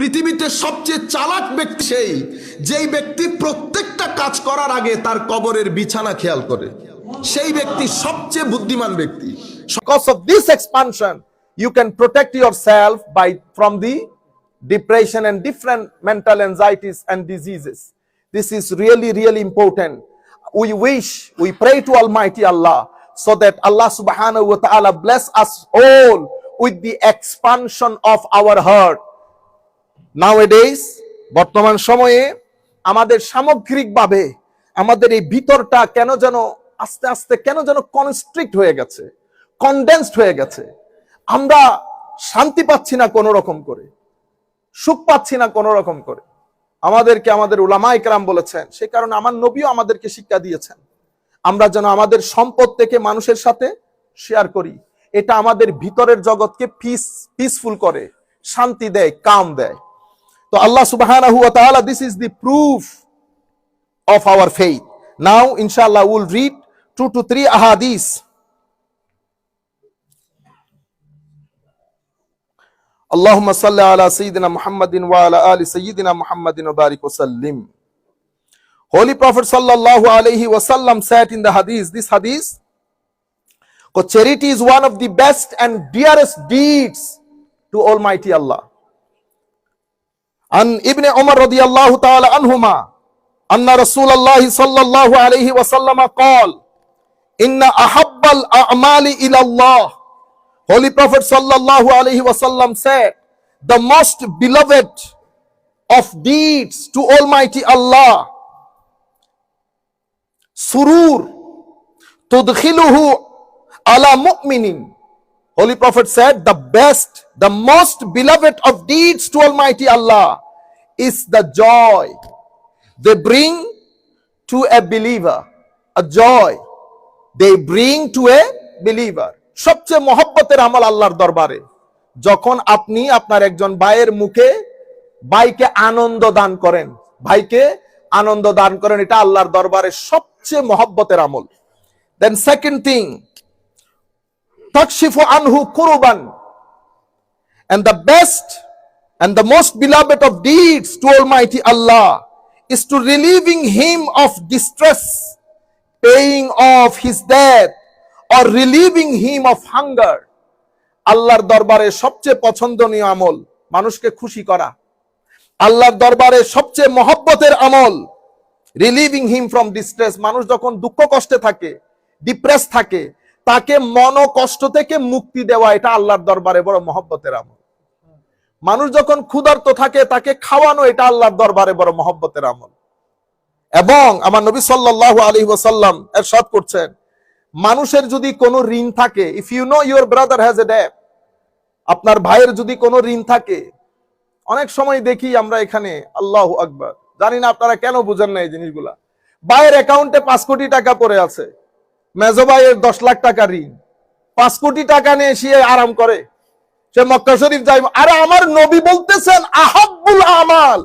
পৃথিবীতে সবচেয়ে চালাক ব্যক্তি সেই যেই ব্যক্তি প্রত্যেকটা কাজ করার আগে তার কবরের বিছানা খেয়াল করে সেই ব্যক্তি সবচেয়ে বুদ্ধিমান ব্যক্তি because of this expansion you can protect yourself by from the depression and different mental anxieties and diseases this is really really important we wish we pray to almighty allah so that allah subhanahu wa ta'ala bless us all with the expansion of our heart nowadays, বর্তমান সময়ে আমাদের সামগ্রিকভাবে আমাদের এই ভিতরটা কেন যেন আস্তে আস্তে কেন যেন কনস্ট্রিক্ট হয়ে গেছে কনডেন্সড হয়ে গেছে। আমরা শান্তি পাচ্ছি না কোনো রকম করে, সুখ পাচ্ছি না কোনো রকম করে। আমাদেরকে আমাদের উলামা ইকরাম বলেছেন, সে কারণে আমার নবীও আমাদেরকে শিক্ষা দিয়েছেন। আমরা যেন আমাদের সম্পদ থেকে মানুষের সাথে শেয়ার করি। এটা আমাদের ভিতরের জগৎকে পিস পিসফুল করে, শান্তি দেয় কাম দেয়। তো আল্লাহ সুবহানাহু ওয়া তাআলা this is the proof of our faith. Now, inshallah, we'll read two to three ahadith. اللهم صل على سيدنا محمد وعلى آل سيدنا محمد وبارك وسلم. Holy Prophet sallallahu alaihi wasallam said in the hadith, this hadith, "Because charity is one of the best and dearest deeds to Almighty Allah. عن ابن عمر رضي الله تعالى عنهما أن رسول الله صلى الله عليه وسلم قال إن أحب الأعمال إلى الله Holy Prophet sallallahu alaihi wasallam said the most beloved of deeds to Almighty Allah surur tudkhiluhu ala mu'minin Holy Prophet said the best the most beloved of deeds to Almighty Allah is the joy they bring to a believer a joy they bring to a believer সবচেয়ে মহব্বতের আমল আল্লাহর দরবারে যখন আপনি আপনার একজন ভাইয়ের মুখে ভাইকে আনন্দ দান করেন ভাইকে আনন্দ দান করেন এটা আল্লাহর দরবারে সবচেয়ে মহব্বতের আমল দেন সেকেন্ড থিং তাকশিফু আনহু কুরবান and the best and the most beloved of deeds to Almighty Allah is to relieving him of distress, paying off his debt, or relieving him of hunger. আল্লাহর দরবারে সবচেয়ে পছন্দনীয় আমল মানুষকে খুশি করা আল্লাহর দরবারে সবচেয়ে মহব্বতের আমল রিলিভিং হিম ফ্রম ডিস্ট্রেস মানুষ যখন দুঃখ কষ্টে থাকে ডিপ্রেস থাকে তাকে মন কষ্ট থেকে মুক্তি দেওয়া, এটা আল্লাহর দরবারে বড় মহব্বতের আমল। মানুষ যখন ক্ষুধার্ত থাকে, তাকে খাওয়ানো এটা আল্লাহর দরবারে বড় মহব্বতের আমল। এবং আমার নবী সাল্লাল্লাহু আলাইহি ওয়াসাল্লাম এরশাদ করছেন, মানুষের যদি কোনো ঋণ থাকে if you know your brother has a debt আপনার ভাইয়ের যদি কোনো ঋণ থাকে, অনেক সময় দেখি আমরা এখানে, আল্লাহ আকবার, জানি না আপনারা কেন বুঝেন না এই জিনিসগুলা। ভাইয়ের অ্যাকাউন্টে পাঁচ কোটি টাকা পড়ে আছে। মেজো ভাইয়ের দশ লাখ টাকা ঋণ। পাঁচ কোটি টাকা নিয়ে সে আরাম করে। সে মক্কা শরীফ যাই আরে আমার নবী বলতেছেন, আহাব্বুল আমাল।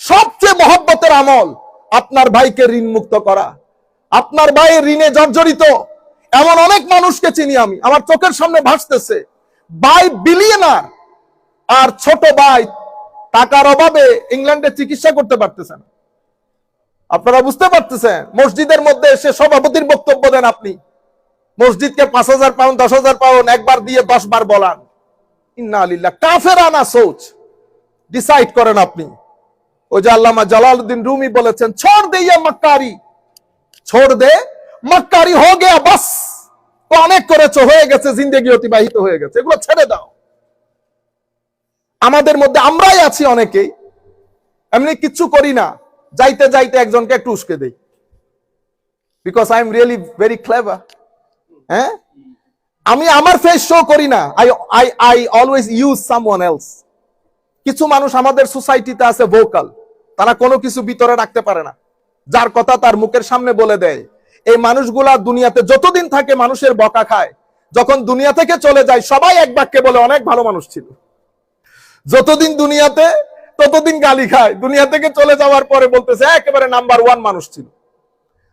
সবচেয়ে মহব্বতের আমল, আপনার ভাইকে ঋণ মুক্ত করা। আপনার ভাই ঋণে জর্জরিত। এমন অনেক মানুষকে চিনি আমি। আমার চোখের সামনে ভাসতেছে। ভাই বিলিয়নার আর ছোট ভাই টাকার অভাবে ইংল্যান্ডে চিকিৎসা করতে পারতেছে না। আপনারা বুঝতে পারতেছেন, মসজিদের মধ্যে এসে সভাপতির বক্তব্য দেন আপনি। মসজিদকে পাঁচ হাজার পাউন্ড, দশ হাজার পাউন্ড, একবার দিয়ে দশ বার বলান। ইন্না কাফেরানা সোচ। ডিসাইড করেন আপনি। ওই যে আল্লামা জালালউদ্দিন রুমি বলেছেন, ছোড় দে মক্কারি। ছোড় দে, মক্কারি হো গেয়া, বাস। অনেক করেছ, হয়ে গেছে, জিন্দগি অতিবাহিত হয়ে গেছে, এগুলো ছেড়ে দাও। আমাদের মধ্যে আমরাই আছি অনেকেই, এমনি কিচ্ছু করি না। যাইতে যাইতে একজনকে একটু উস্কে দেই। Because I am really very clever হ্যাঁ? আমি আমার ফেস শো করি না। I I I always use someone else কিছু মানুষ আমাদের সোসাইটিতে আছে ভোকাল তারা কোনো কিছু ভিতরে রাখতে পারে না। যার কথা তার মুখের সামনে বলে দেয়। এই মানুষগুলা দুনিয়াতে যতদিন থাকে মানুষের বকা খায়। যখন দুনিয়া থেকে চলে যায়, সবাই এক বাক্যে বলে, অনেক ভালো মানুষ ছিল। যতদিন দুনিয়াতে ততদিন গালি খায়। দুনিয়া থেকে চলে যাওয়ার পরে বলতেছে, একেবারে নাম্বার ওয়ান মানুষ ছিল।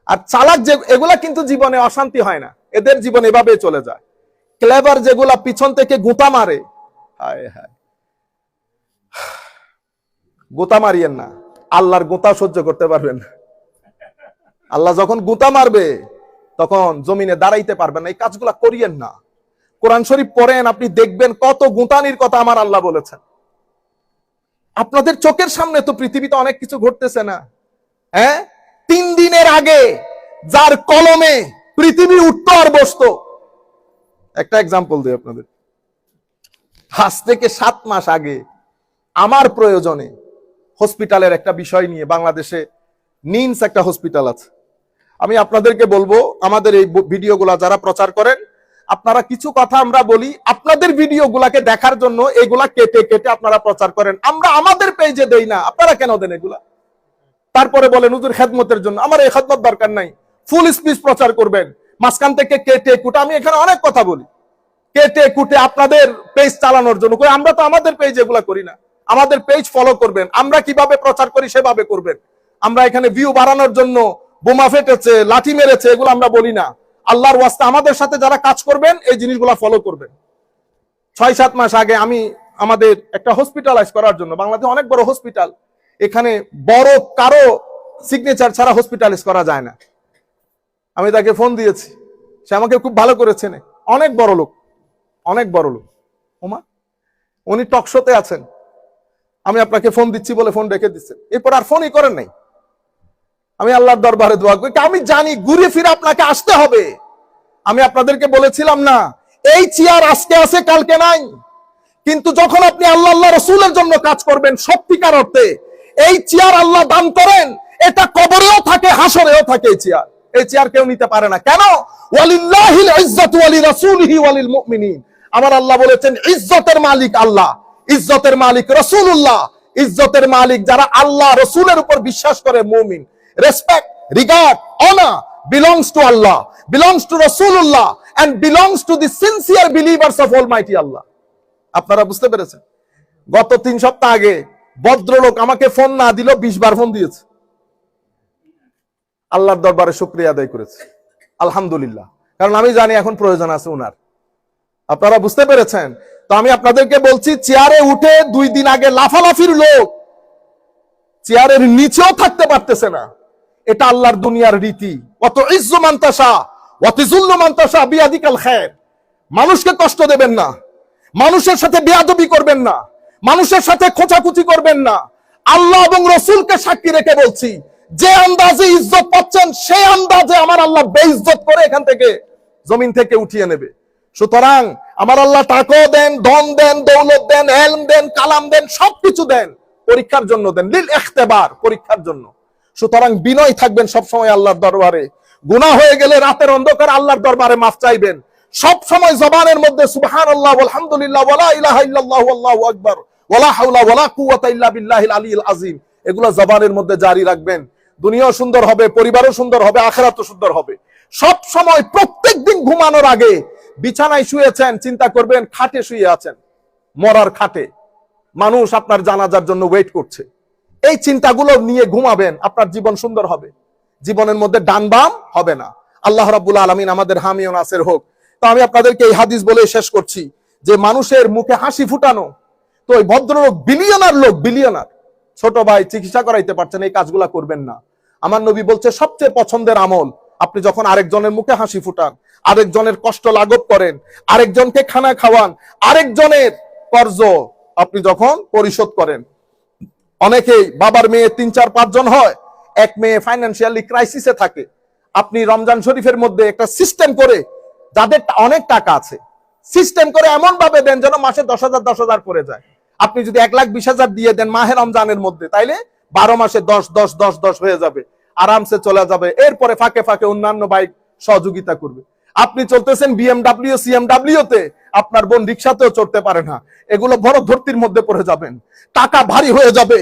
আর চালাক যে এগুলা কিন্তু জীবনে অশান্তি হয় না। এদের জীবন এভাবে চলে যায়। ক্লেভার যেগুলা পিছন থেকে গুঁতা মারে, হায় হায়। গোতা মারিয়েন না। আল্লাহর গোতা সহ্য করতে পারবেন আল্লাহ যখন গোতা মারবে, তখন জমিনে দাঁড়াইতে পারবেন না। এই কাজগুলা করিয়েন না। কোরআন শরীফ পড়েন, আপনি দেখবেন কত গুতানির কথা আমার আল্লাহ বলেছেন। আপনাদের চোখের সামনে তো পৃথিবীতে অনেক কিছু ঘটতেছে না। হ্যাঁ? তিন দিনের আগে যার কলমে পৃথিবী উঠতো আর বসতো। একটা এক্সাম্পল দিই আপনাদের। আজ থেকে সাত মাস আগে আমার প্রয়োজনে হসপিটালের একটা বিষয় নিয়ে বাংলাদেশে নিমস একটা হসপিটাল আছে। আমি আপনাদেরকে বলব, আমাদের এই ভিডিওগুলা যারা প্রচার করেন আপনারা কিছু কথা আমরা বলি, আপনাদের ভিডিওগুলাকে দেখার জন্য এগুলা কেটে কেটে আপনারা প্রচার করেন। আমরা আমাদের পেজে দেই না, আপনারা কেন দেন এগুলা? তারপরে বলেন, হুজুর, খেদমতের জন্য। আমার এই খেদমত দরকার নাই। ফুল স্পিচ প্রচার করবেন। মাঝখান থেকে কেটে কুটে, আমি এখানে অনেক কথা বলি। কেটে কুটে আপনাদের পেজ চালানোর জন্য আমরা তো আমাদের পেজ এগুলা করি না। আমাদের পেজ ফলো করবেন। আমরা কীভাবে প্রচার করি সেভাবে করবেন। আমরা এখানে ভিউ বাড়ানোর জন্য বোমা ফেটেছে, লাঠি মেরেছে, এগুলো আমরা বলি না। আল্লাহর ওয়াস্তে আমাদের সাথে যারা কাজ করবেন, এই জিনিসগুলা ফলো করবেন। ছয়, সাত মাস আগে আমি আমাদের একটা হসপিটালাইজ করার জন্য, বাংলাদেশে অনেক বড় হসপিটাল এখানে বড় কারও সিগনেচার ছাড়া হসপিটালাইজ করা যায় না। আমি তাকে ফোন দিয়েছি, সে আমাকে খুব ভালো করে চেনে অনেক বড় লোক, অনেক বড় লোক। ওমা, উনি টকশোতে আছেন। আমি আপনাকে ফোন দিচ্ছি বলে ফোন রেখে দিচ্ছেন। এরপর আর ফোনই করেন নাই। আমি আল্লাহর দরবারে দোয়া করি। আমি জানি ঘুরে ফিরে আপনাকে আসতে হবে। আমি আপনাদেরকে বলেছিলাম না, এই চেয়ার আজকে আছে, কালকে নাই। কিন্তু যখন আপনি আল্লাহ আল্লাহ রসুলের জন্য কাজ করবেন, সত্যিকার অর্থে এই চেয়ার আল্লাহ দান করেন, এটা কবরেও থাকে, হাসরেও থাকে এই চেয়ার। এই চেয়ার কেউ নিতে পারে না। কেন? আমার আল্লাহ বলেছেন, ইজ্জতের মালিক আল্লাহ, ইজ্জতের মালিক রাসূলুল্লাহ। ইজ্জতের মালিক যারা আল্লাহ, রসুলের উপর বিশ্বাস করে মুমিন। Respect regard honour belongs to Allah, belongs to Rasulullah, and belongs to the sincere believers of Almighty Allah. আপনারা বুঝতে পেরেছেন? গত তিন সপ্তাহ আগে ভদ্রলোক আমাকে ফোন না দিল বিশ বার ফোন দিয়েছে। আল্লাহর দরবারে শুক্রিয়া আদায় করেছে। আলহামদুলিল্লাহ। কারণ আমি জানি এখন প্রয়োজন আছে উনার। আপনারা বুঝতে পেরেছেন? তো আমি আপনাদেরকে বলছি, চেয়ারে উঠে দুই দিন আগে লাফালাফির লোক, চেয়ারের নিচেও থাকতে পারতেছে না। এটা আল্লাহর দুনিয়ার রীতি। অত ইজ্জু মান্তাসা অত জুল্লু মান্তাসা বিয়াদিকাল খায়ের। মানুষকে কষ্ট দেবেন না। মানুষের সাথে বেয়াদবি করবেন না। মানুষের সাথে খোঁচাখুচি করবেন না। আল্লাহ এবং রসুলকে সাক্ষী রেখে বলছি, যে আন্দাজে ইজ্জত পাচ্ছেন, সেই আন্দাজে আমার আল্লাহ বেইজ্জত করে এখান থেকে জমিন থেকে উঠিয়ে নেবে। সুতরাং আমার আল্লাহ টাকাও দেন, ধন দেন, দৌলত দেন, এলম দেন, কালাম দেন, সবকিছু দেন। পরীক্ষার জন্য দেন। লিল এখতেবার পরীক্ষার জন্য। সুতরাং বিনয় থাকবেন সবসময় আল্লাহর দরবারে। গুনাহ হয়ে গেলে রাতের অন্ধকার আল্লাহর দরবারে মাফ চাইবেন। সব সময় জবানের মধ্যে সুবহান আল্লাহ আলহামদুলিল্লাহ ওয়ালা ইলাহা ইল্লাল্লাহু আল্লাহু আকবার ওয়ালা হাওলা ওয়ালা কুওয়াতা ইল্লা বিল্লাহিল আলিয়্যিল আযীম। এগুলো জবানের মধ্যে জারি রাখবেন। দুনিয়াও সুন্দর হবে, পরিবারও সুন্দর হবে, আখেরাতও সুন্দর হবে। সব সময় প্রত্যেকদিন ঘুমানোর আগে বিছানায় শুয়েছেন, চিন্তা করবেন, খাটে শুয়ে আছেন। মরার খাটে। মানুষ আপনার জানাজার জন্য ওয়েট করছে। এই চিন্তাগুলো নিয়ে ঘুমাবেন, আপনার জীবন সুন্দর হবে। জীবনের মধ্যে ডান বাম হবে না। আল্লাহ রাব্বুল আলামিন আমাদের হামি ও নাসের হোক। তো আমি আপনাদেরকে এই হাদিস বলে শেষ করছি যে মানুষের মুখে হাসি ফুটানো, তো ওই ভদ্রলোক বিলিয়নার লোক, বিলিয়নার। ছোট ভাই চিকিৎসা করাইতে পারছেন, এই কাজগুলা করবেন না। আমার নবী বলছে, সবচেয়ে পছন্দের আমল, আপনি যখন আরেকজনের মুখে হাসি ফুটান, আরেকজনের কষ্ট লাঘব করেন, আরেকজনকে খানা খাওয়ান, আরেকজনের কর্জ, আপনি যখন পরিশোধ করেন অনেকেই বাবার মেয়ে তিন, চার, পাঁচ জন হয়, এক মেয়ে ফাইন্যান্সিয়ালি ক্রাইসিসে থাকে। আপনি রমজান শরীফের মধ্যে একটা সিস্টেম করে যাদের অনেক টাকা আছে সিস্টেম করে এমন ভাবে দেন যেন মাসে দশ হাজার দশ হাজার পড়ে যায়। আপনি যদি এক লাখ বিশ হাজার দিয়ে দেন মাহে রমজানের মধ্যে, তাইলে বারো মাসে দশ দশ দশ দশ হয়ে যাবে, আরামসে চলে যাবে। এরপরে ফাঁকে ফাঁকে অন্যান্য বাইক সহযোগিতা করবে। আপনি চলতেছেন বিএমডাব্লিউ সিএমডাব্লিউ তে, আপনার বোন রিক্সাতেও চড়তে পারে না। এগুলো বড় ধর্তির মধ্যে পড়ে যাবেন। টাকা ভারী হয়ে যাবে,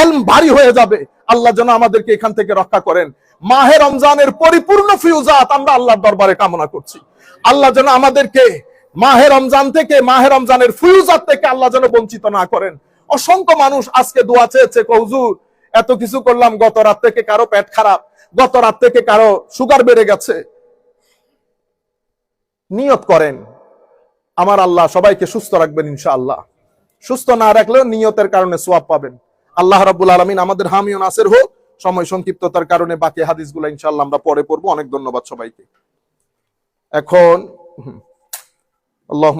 এলম ভারী হয়ে যাবে। আল্লাহ যেন আমাদেরকে এখান থেকে রক্ষা করেন। মাহে রমজানের পরিপূর্ণ ফিউজাত আমরা আল্লাহর দরবারে কামনা করছি। আল্লাহ যেন আমাদেরকে মাহে রমজান থেকে, মাহে রমজানের ফিউজাত থেকে আল্লাহ যেন বঞ্চিত না করেন। অসংখ্য মানুষ আজকে দোয়া চেয়েছে কৌজুর এত কিছু করলাম, গত রাত থেকে কারও পেট খারাপ, গত রাত থেকে কারও সুগার বেড়ে গেছে। নিয়ত করেন। আমার আল্লাহ সবাইকে সুস্থ রাখবেন ইনশাআল্লাহ। সুস্থ না রাখলেও নিয়তের কারণে সোয়াব পাবেন। আল্লাহ রাবুল আলমিন আমাদের হামিও নাসের হোক। সময় সংক্ষিপ্ততার কারণে বাকি হাদিসগুলা ইনশাল্লাহ আমরা পরে পড়ব। অনেক ধন্যবাদ সবাইকে। এখন আল্লাহ